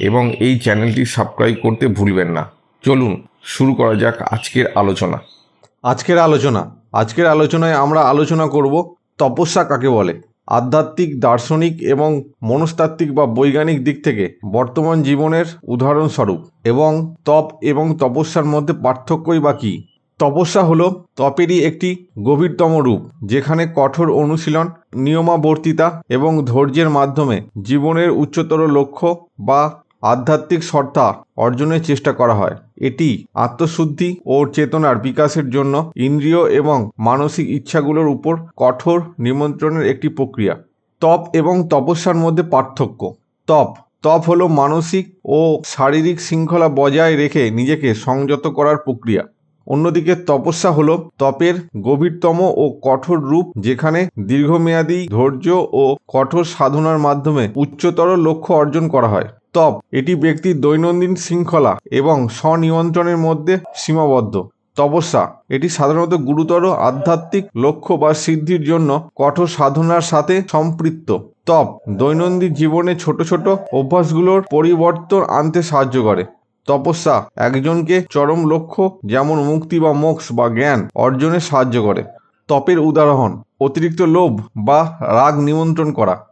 এবং এই চ্যানেলটি সাবস্ক্রাইব করতে ভুলবেন না। চলুন, শুরু করা যাক আজকের আলোচনা। আজকের আলোচনা। আজকের আলোচনায় আমরা আলোচনা করব তপস্যা কাকে বলে? আধ্যাত্মিক, দার্শনিক এবং মনস্তাত্ত্বিক বা বৈজ্ঞানিক দিক থেকে বর্তমান জীবনের উদাহরণস্বরূপ এবং তপ এবং তপস্যার মধ্যে পার্থক্যই বা কী? তপস্যা হলো তপেরই একটি গভীরতম রূপ, যেখানে কঠোর অনুশীলন, নিয়মাবর্তিতা এবং ধৈর্যের মাধ্যমে জীবনের উচ্চতর লক্ষ্য বা আধ্যাত্মিক সত্তা অর্জনের চেষ্টা করা হয়। এটি আত্মশুদ্ধি ও চেতনার বিকাশের জন্য ইন্দ্রিয় এবং মানসিক ইচ্ছাগুলোর উপর কঠোর নিমন্ত্রণের একটি প্রক্রিয়া। তপ এবং তপস্যার মধ্যে পার্থক্য। তপ। তপ হলো মানসিক ও শারীরিক শৃঙ্খলা বজায় রেখে নিজেকে সংযত করার প্রক্রিয়া। অন্যদিকে তপস্যা হলো তপের গভীরতম ও কঠোর রূপ, যেখানে দীর্ঘমেয়াদী ধৈর্য ও কঠোর সাধনার মাধ্যমে উচ্চতর লক্ষ্য অর্জন করা হয়। তপ, এটি ব্যক্তির দৈনন্দিন শৃঙ্খলা এবং স্বনিয়ন্ত্রণের মধ্যে সীমাবদ্ধ। তপস্যা, এটি সাধারণত গুরুতর আধ্যাত্মিক লক্ষ্য বা সিদ্ধির জন্য কঠোর সাধনার সাথে সম্পৃক্ত। তপ, দৈনন্দিন জীবনে ছোট ছোট অভ্যাসগুলোর পরিবর্তন আনতে সাহায্য করে। তপস্যা একজনকে চরম লক্ষ্য যেমন মুক্তি বা মোক্ষ বা জ্ঞান অর্জনে সাহায্য করে। তপের উদাহরণ, অতিরিক্ত লোভ বা রাগ নিমন্ত্রণ করা।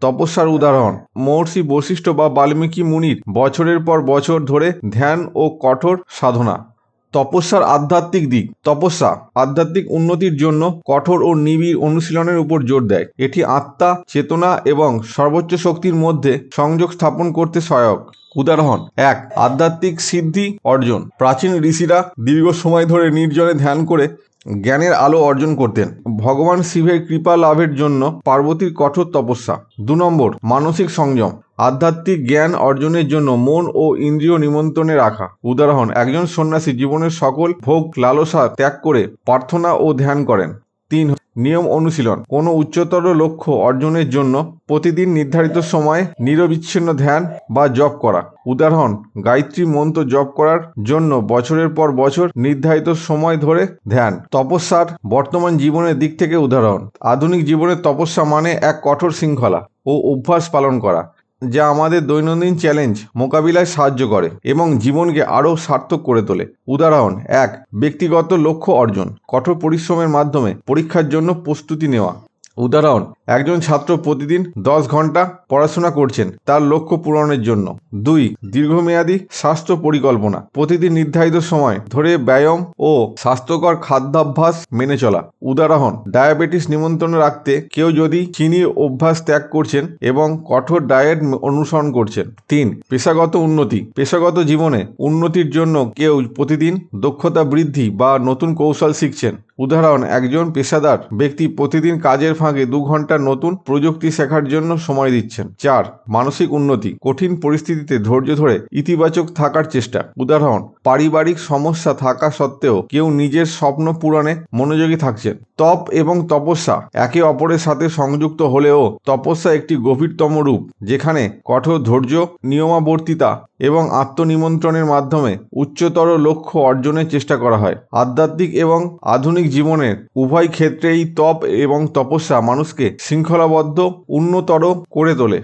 তপস্যার উদাহরণ, মহর্ষি বৈশিষ্ট্য বা বাল্মীকি মুনির বছরের পর বছর ধরে ধ্যান ও কঠোর সাধনা। তপস্যার আধ্যাত্মিক দিক। তপস্যা, আধ্যাত্মিক উন্নতির জন্য কঠোর ও নিবিড় অনুশীলনের উপর জোর দেয়। এটি আত্মা, চেতনা এবং সর্বোচ্চ শক্তির মধ্যে সংযোগ স্থাপন করতে সহায়ক। উদাহরণ, এক, আধ্যাত্মিক সিদ্ধি অর্জন। প্রাচীন ঋষিরা দীর্ঘ সময় ধরে নির্জনে ধ্যান করে জ্ঞানের আলো অর্জন করতেন। ভগবান শিবের কৃপা লাভের জন্য পার্বতীর কঠোর তপস্যা। দু নম্বর, মানসিক সংযম। আধ্যাত্মিক জ্ঞান অর্জনের জন্য মন ও ইন্দ্রিয় নিমন্ত্রণে রাখা। উদাহরণ, একজন সন্ন্যাসী জীবনের সকল ভোগ লালসা ত্যাগ করে প্রার্থনা ও ধ্যান করেন। তিন নিয়ম অনুশীলন। কোনো উচ্চতর লক্ষ্য অর্জনের জন্য প্রতিদিন নির্ধারিত সময়ে নিরবিচ্ছিন্ন ধ্যান বা জপ করা। উদাহরণ, গায়ত্রী মন্ত্র জপ করার জন্য বছরের পর বছর নির্ধারিত সময় ধরে ধ্যান। তপস্যার বর্তমান জীবনের দিক থেকে উদাহরণ, আধুনিক জীবনের তপস্যা মানে এক কঠোর শৃঙ্খলা ও অভ্যাস পালন করা। যা আমাদের দৈনন্দিন চ্যালেঞ্জ মোকাবিলায় সাহায্য করে এবং জীবনকে আরও সার্থক করে তোলে। উদাহরণ, এক, ব্যক্তিগত লক্ষ্য অর্জন, কঠোর পরিশ্রমের মাধ্যমে পরীক্ষার জন্য প্রস্তুতি নেওয়া। উদাহরণ, একজন ছাত্র প্রতিদিন দশ ঘণ্টা পড়াশোনা করছেন তার লক্ষ্য পূরণের জন্য। দুই, দীর্ঘমেয়াদী স্বাস্থ্য পরিকল্পনা, প্রতিদিন নির্ধারিত সময় ধরে ব্যায়াম ও স্বাস্থ্যকর খাদ্যাভ্যাস মেনে চলা। উদাহরণ, ডায়াবেটিস নিমন্ত্রণ রাখতে কেউ যদি চিনির অভ্যাস ত্যাগ করছেন এবং কঠোর ডায়েট অনুসরণ করছেন। তিন, পেশাগত উন্নতি, পেশাগত জীবনে উন্নতির জন্য কেউ প্রতিদিন দক্ষতা বৃদ্ধি বা নতুন কৌশল শিখছেন। উদাহরণ, একজন পেশাদার ব্যক্তি প্রতিদিন কাজের ফাঁকে দু ঘণ্টা নতুন প্রযুক্তি শেখার জন্য সময় দিচ্ছেন। চার, মানসিক উন্নতি, কঠিন পরিস্থিতিতে ধৈর্য ধরে ইতিবাচক থাকার চেষ্টা। উদাহরণ, পারিবারিক সমস্যা থাকা সত্ত্বেও কেউ নিজের স্বপ্ন পূরণে মনোযোগী থাকছেন। তপ এবং তপস্যা, একে অপরের সাথে সংযুক্ত হলেও তপস্যা একটি গভীরতম রূপ, যেখানে কঠোর ধৈর্য, নিয়মাবর্তিতা এবং আত্মনিমন্ত্রণের মাধ্যমে উচ্চতর লক্ষ্য অর্জনের চেষ্টা করা হয়। আধ্যাত্মিক এবং আধুনিক জীবনের উভয় ক্ষেত্রেই তপ এবং তপস্যা মানুষকে শৃঙ্খলাবদ্ধ, উন্নতর করে তোলে।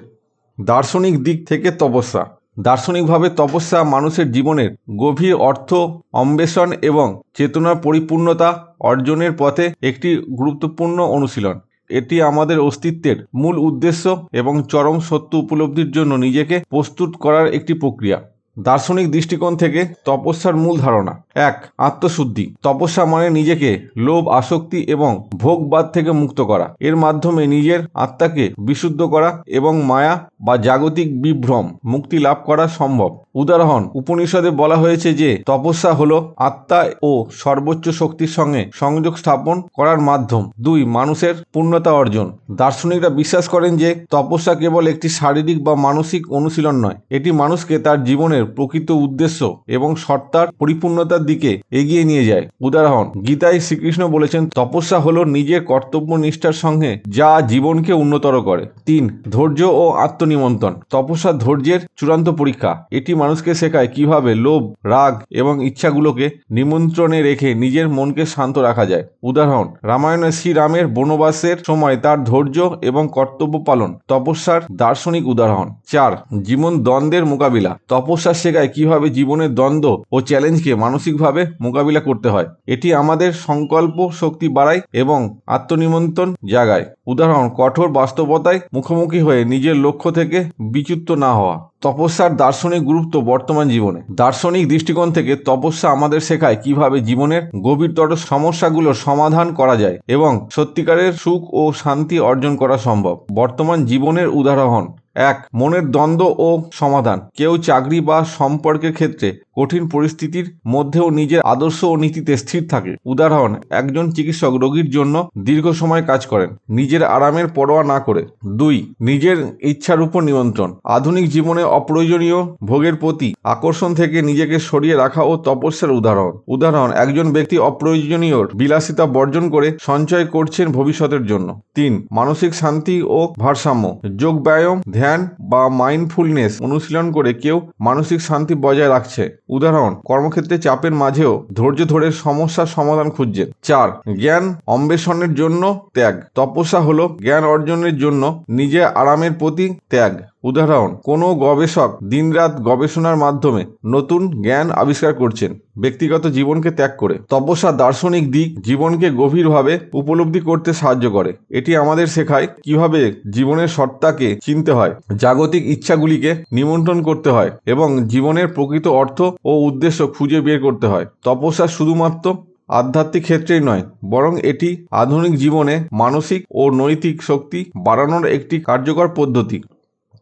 দার্শনিক দিক থেকে তপস্যা। দার্শনিকভাবে তপস্যা মানুষের জীবনের গভীর অর্থ অন্বেষণ এবং চেতনার পরিপূর্ণতা অর্জনের পথে একটি গুরুত্বপূর্ণ অনুশীলন। এটি আমাদের অস্তিত্বের মূল উদ্দেশ্য এবং চরম সত্য উপলব্ধির জন্য নিজেকে প্রস্তুত করার একটি প্রক্রিয়া। দার্শনিক দৃষ্টিকোণ থেকে তপস্যার মূল ধারণা। এক, আত্মশুদ্ধি। তপস্যা মানে নিজেকে লোভ, আসক্তি এবং ভোগবাদ থেকে মুক্ত করা। এর মাধ্যমে নিজের আত্মাকে বিশুদ্ধ করা এবং মায়া বা জাগতিক বিভ্রম মুক্তি লাভ করা সম্ভব। উদাহরণ, উপনিষদে বলা হয়েছে যে তপস্যা হলো আত্মা ও সর্বোচ্চ শক্তির সঙ্গে সংযোগ স্থাপন করার মাধ্যম। দুই, মানুষের পূর্ণতা অর্জন। দার্শনিকরা বিশ্বাস করেন যে তপস্যা কেবল একটি শারীরিক বা মানসিক অনুশীলন নয়, এটি মানুষকে তার জীবনের প্রকৃত উদ্দেশ্য এবং সত্তার পরিপূর্ণতার দিকে এগিয়ে নিয়ে যায়। উদাহরণ, গীতায় শ্রীকৃষ্ণ বলেছেন, তপস্যা হলো নিজের কর্তব্য নিষ্ঠার সঙ্গে যা জীবনকে উন্নতর করে। তিন, ধৈর্য ও আত্মনিমন্ত্রণ। তপস্যা ধৈর্যের চূড়ান্ত পরীক্ষা। এটি মানুষকে শেখায় কীভাবে লোভ, রাগ এবং ইচ্ছাগুলোকে নিমন্ত্রণে রেখে নিজের মনকে শান্ত রাখা যায়। উদাহরণ, রামায়ণে শ্রীরামের বনবাসের সময় তার ধৈর্য এবং কর্তব্য পালন তপস্যার দার্শনিক উদাহরণ। চার, জীবন দ্বন্দ্বের মোকাবিলা। তপস্যা শেখায় কীভাবে জীবনের দ্বন্দ্ব ও চ্যালেঞ্জকে মানসিকভাবে মোকাবিলা করতে হয়। এটি আমাদের সংকল্প শক্তি বাড়ায় এবং আত্মনিমন্ত্রণ জাগায়। উদাহরণ, কঠোর বাস্তবতায় মুখোমুখি হয়ে নিজের লক্ষ্য থেকে বিচ্যুত না হওয়া। তপস্যার দার্শনিক গুরুত্ব বর্তমান জীবনে। দার্শনিক দৃষ্টিকোণ থেকে তপস্যা আমাদের শেখায় কীভাবে জীবনের গভীরতর সমস্যাগুলোর সমাধান করা যায় এবং সত্যিকারের সুখ ও শান্তি অর্জন করা সম্ভব। বর্তমান জীবনের উদাহরণ এক মনের দ্বন্দ্ব ও সমাধান। কেউ চাকরি বা সম্পর্কের ক্ষেত্রে কঠিন পরিস্থিতির মধ্যেও নিজের আদর্শ ও নীতিতে স্থির থাকে। উদাহরণ, একজন চিকিৎসক রোগীর জন্য দীর্ঘ সময় কাজ করেন, নিজের আরামের পরোয়া না করে। দুই, নিজের ইচ্ছার উপর নিয়ন্ত্রণ, আধুনিক জীবনে অপ্রয়োজনীয় ভোগের প্রতি আকর্ষণ থেকে নিজেকে সরিয়ে রাখা ও তপস্যার উদাহরণ। উদাহরণ, একজন ব্যক্তি অপ্রয়োজনীয় বিলাসিতা বর্জন করে সঞ্চয় করছেন ভবিষ্যতের জন্য। তিন, মানসিক শান্তি ও ভারসাম্য যোগ ব্যায়াম ধ্যান বা মাইন্ডফুলনেস অনুশীলন করে কেউ মানসিক শান্তি বজায় রাখছে। উদাহরণ, কর্মক্ষেত্রে চাপের মাঝেও ধৈর্য ধরে সমস্যার সমাধান খুঁজছেন। চার, জ্ঞান অন্বেষণের জন্য ত্যাগ। তপস্যা হলো জ্ঞান অর্জনের জন্য নিজে আরামের প্রতি ত্যাগ। উদাহরণ, কোনো গবেষক দিনরাত গবেষণার মাধ্যমে নতুন জ্ঞান আবিষ্কার করছেন, ব্যক্তিগত জীবনকে ত্যাগ করে। তপস্যা দার্শনিক দিক জীবনকে গভীরভাবে উপলব্ধি করতে সাহায্য করে। এটি আমাদের শেখায় কীভাবে জীবনের সত্তাকে চিনতে হয়, জাগতিক ইচ্ছাগুলিকে নিমন্ত্রণ করতে হয় এবং জীবনের প্রকৃত অর্থ ও উদ্দেশ্য খুঁজে বের করতে হয়। তপস্যা শুধুমাত্র আধ্যাত্মিক ক্ষেত্রেই নয়, বরং এটি আধুনিক জীবনে মানসিক ও নৈতিক শক্তি বাড়ানোর একটি কার্যকর পদ্ধতি।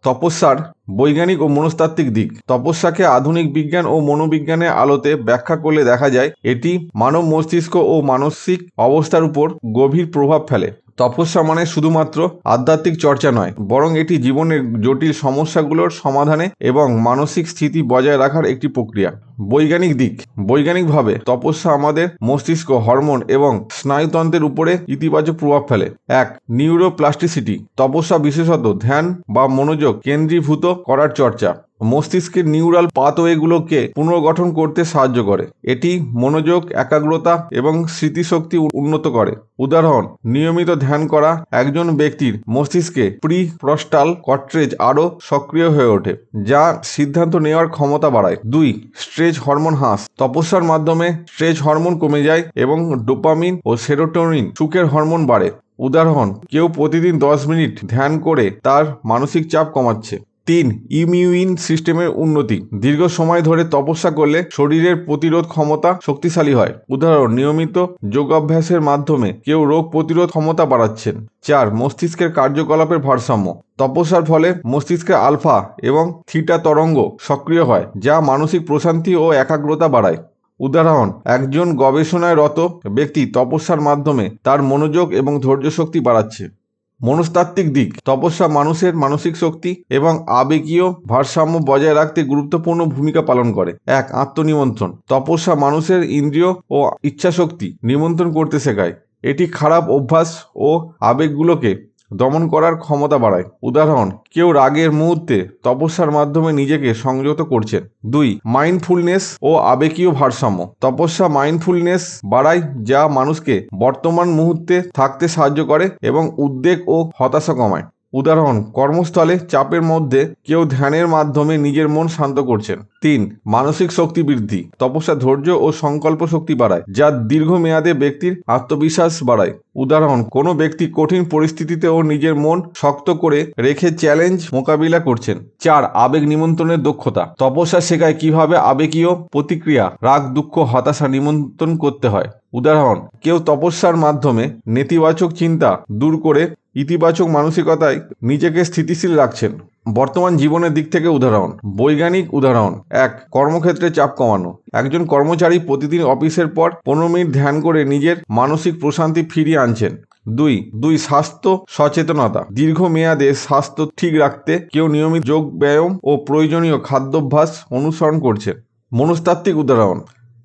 তপস্যার বৈজ্ঞানিক ও মনস্তাত্ত্বিক দিক। তপস্যাকে আধুনিক বিজ্ঞান ও মনোবিজ্ঞানের আলোতে ব্যাখ্যা করলে দেখা যায়, এটি মানব মস্তিষ্ক ও মানসিক অবস্থার উপর গভীর প্রভাব ফেলে। তপস্যা মানে শুধুমাত্র আধ্যাত্মিক চর্চা নয়, বরং এটি জীবনের জটিল সমস্যাগুলোর সমাধানে এবং মানসিক স্থিতি বজায় রাখার একটি প্রক্রিয়া। বৈজ্ঞানিক দিক। বৈজ্ঞানিকভাবে তপস্যা আমাদের মস্তিষ্ক, হরমোন এবং স্নায়ুতন্ত্রের উপরে ইতিবাচক প্রভাব ফেলে। এক, নিউরোপ্লাস্টিসিটি। তপস্যা বিশেষত ধ্যান বা মনোযোগ কেন্দ্রীভূত করার চর্চা। মস্তিষ্কের নিউরাল পাথওয়েগুলোকে পুনর্গঠন করতে সাহায্য করে। এটি মনোযোগ, একাগ্রতা এবং স্মৃতিশক্তি উন্নত করে। উদাহরণ, নিয়মিত ধ্যান করা একজন ব্যক্তির মস্তিষ্কে প্রি প্রস্টাল কট্রেজ আরও সক্রিয় হয়ে ওঠে, যা সিদ্ধান্ত নেওয়ার ক্ষমতা বাড়ায়। দুই স্ট্রেজ হরমোন হ্রাস। তপস্যার মাধ্যমে স্ট্রেজ হরমোন কমে যায় এবং ডোপামিন ও সেরোটোনিন সুখের হরমোন বাড়ে। উদাহরণ, কেউ প্রতিদিন দশ মিনিট ধ্যান করে তার মানসিক চাপ কমাচ্ছে। তিন, ইমিউন সিস্টেমের উন্নতি। দীর্ঘ সময় ধরে তপস্যা করলে শরীরের প্রতিরোধ ক্ষমতা শক্তিশালী হয়। উদাহরণ, নিয়মিত যোগাভ্যাসের মাধ্যমে কেউ রোগ প্রতিরোধ ক্ষমতা বাড়াচ্ছেন। চার, মস্তিষ্কের কার্যকলাপের ভারসাম্য। তপস্যার ফলে মস্তিষ্কে আলফা এবং থিটা তরঙ্গ সক্রিয় হয়, যা মানসিক প্রশান্তি ও একাগ্রতা বাড়ায়। উদাহরণ, একজন গবেষণায় রত ব্যক্তি তপস্যার মাধ্যমে তার মনোযোগ এবং ধৈর্য শক্তি বাড়াচ্ছে। মনস্তাত্ত্বিক দিক। তপস্যা মানুষের মানসিক শক্তি এবং আবেগীয় ভারসাম্য বজায় রাখতে গুরুত্বপূর্ণ ভূমিকা পালন করে। এক, আত্মনিমন্ত্রণ। তপস্যা মানুষের ইন্দ্রিয় ও ইচ্ছাশক্তি নিমন্ত্রণ করতে শেখায়। এটি খারাপ অভ্যাস ও আবেগগুলোকে দমন করার ক্ষমতা বাড়ায়। উদাহরণ, কেউ রাগের মুহূর্তে তপস্যার মাধ্যমে নিজেকে সংযত করছেন। দুই মাইন্ডফুলনেস ও আবেগীয় ভারসাম্য। তপস্যা মাইন্ডফুলনেস বাড়ায় যা মানুষকে বর্তমান মুহূর্তে থাকতে সাহায্য করে এবং উদ্বেগ ও হতাশা কমায়। উদাহরণ, কর্মস্থলে চাপের মধ্যে কেউ ধ্যানের মাধ্যমে নিজের মন শান্ত করছেন। তিন, মানসিক শক্তি বৃদ্ধি। তপস্যা ধৈর্য ও সংকল্প শক্তি বাড়ায়, যা দীর্ঘমেয়াদে ব্যক্তির আত্মবিশ্বাস বাড়ায়। উদাহরণ, কোনো ব্যক্তি কঠিন পরিস্থিতিতেও নিজের মন শক্ত করে রেখে চ্যালেঞ্জ মোকাবিলা করছেন। চার, আবেগ নিমন্ত্রণের দক্ষতা। তপস্যা শেখায় কীভাবে আবেগীয় প্রতিক্রিয়া, রাগ, দুঃখ, হতাশা নিমন্ত্রণ করতে হয়। উদাহরণ, কেউ তপস্যার মাধ্যমে নেতিবাচক চিন্তা দূর করে ইতিবাচক মানসিকতায় নিজেকে স্থিতিশীল রাখছেন। বর্তমান জীবনের দিক থেকে উদাহরণ, বৈজ্ঞানিক উদাহরণ। এক, কর্মক্ষেত্রে চাপ কমানো। একজন কর্মচারী প্রতিদিন অফিসের পর পনেরো মিনিট ধ্যান করে নিজের মানসিক প্রশান্তি ফিরিয়ে আনছেন। দুই দুই, স্বাস্থ্য সচেতনতা। দীর্ঘমেয়াদে স্বাস্থ্য ঠিক রাখতে কেউ নিয়মিত যোগ ব্যায়াম ও প্রয়োজনীয় খাদ্যাভ্যাস অনুসরণ করছে মনস্তাত্ত্বিক উদাহরণ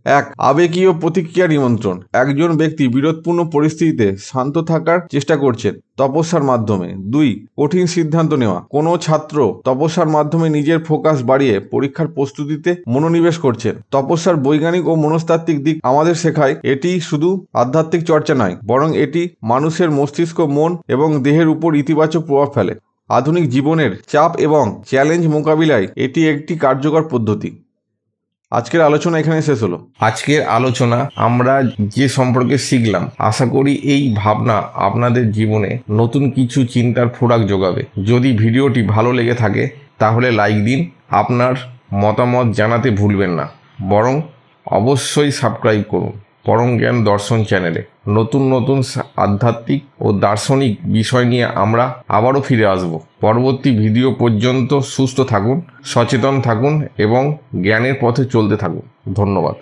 এক আবেগীয় প্রতিক্রিয়া নিমন্ত্রণ। একজন ব্যক্তি বিরোধপূর্ণ পরিস্থিতিতে শান্ত থাকার চেষ্টা করছেন তপস্যার মাধ্যমে। দুই, কঠিন সিদ্ধান্ত নেওয়া। কোনো ছাত্র তপস্যার মাধ্যমে নিজের ফোকাস বাড়িয়ে পরীক্ষার প্রস্তুতিতে মনোনিবেশ করছেন। তপস্যার বৈজ্ঞানিক ও মনস্তাত্ত্বিক দিক আমাদের শেখায় এটি শুধু আধ্যাত্মিক চর্চা নয়, বরং এটি মানুষের মস্তিষ্ক, মন এবং দেহের উপর ইতিবাচক প্রভাব ফেলে। আধুনিক জীবনের চাপ এবং চ্যালেঞ্জ মোকাবিলায় এটি একটি কার্যকর পদ্ধতি। আজকের আলোচনা এখানে শেষ হলো। আজকের আলোচনা আমরা যে সম্পর্কে শিখলাম, আশা করি এই ভাবনা আপনাদের জীবনে নতুন কিছু চিন্তার ফোরাক যোগাবে। যদি ভিডিওটি ভালো লেগে থাকে, তাহলে লাইক দিন, আপনার মতামত জানাতে ভুলবেন না। বরং অবশ্যই সাবস্ক্রাইব করুন। পরম জ্ঞান দর্শন চ্যানেলে। নতুন নতুন আধ্যাত্মিক ও দার্শনিক বিষয় নিয়ে আমরা আবারও ফিরে আসব। পরবর্তী ভিডিও পর্যন্ত সুস্থ থাকুন, সচেতন থাকুন এবং জ্ঞানের পথে চলতে থাকুন। ধন্যবাদ।